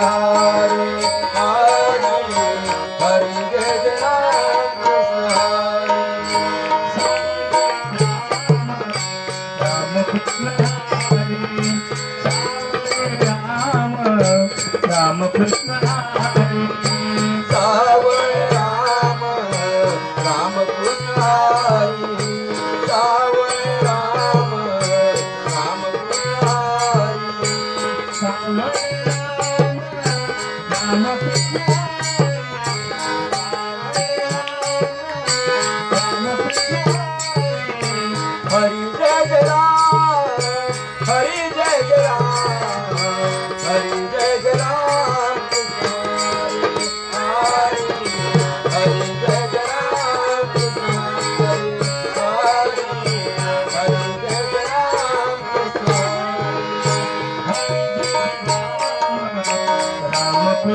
Hare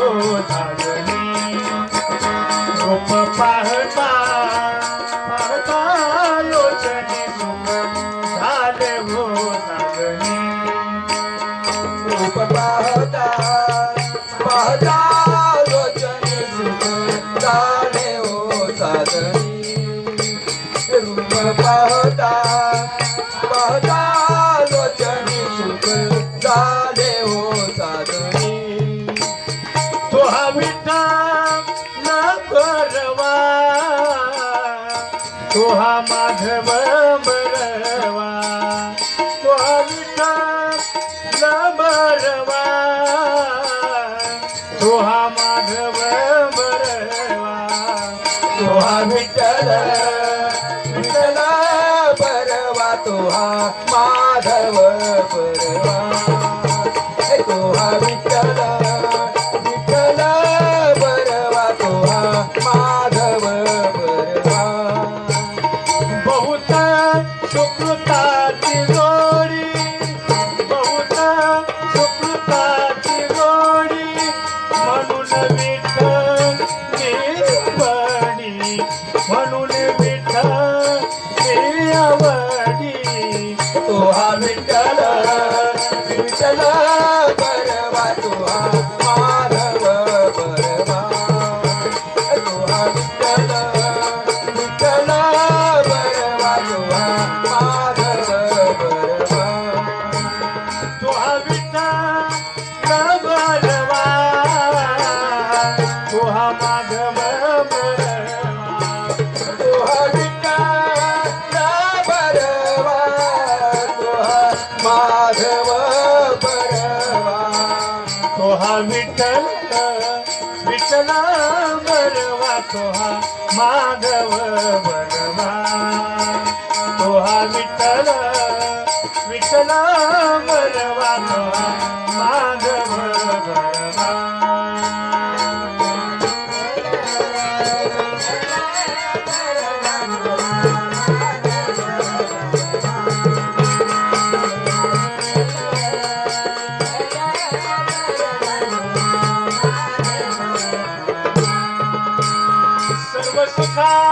हो गोप पाहता बरवा तुहा माधव बरवा. तुहा विठ्ठल विठ्ठला तोहा माधव भगवा तोहा विठ्ठल विठ्ठला भगवा तोहा माधव भगवा Bye.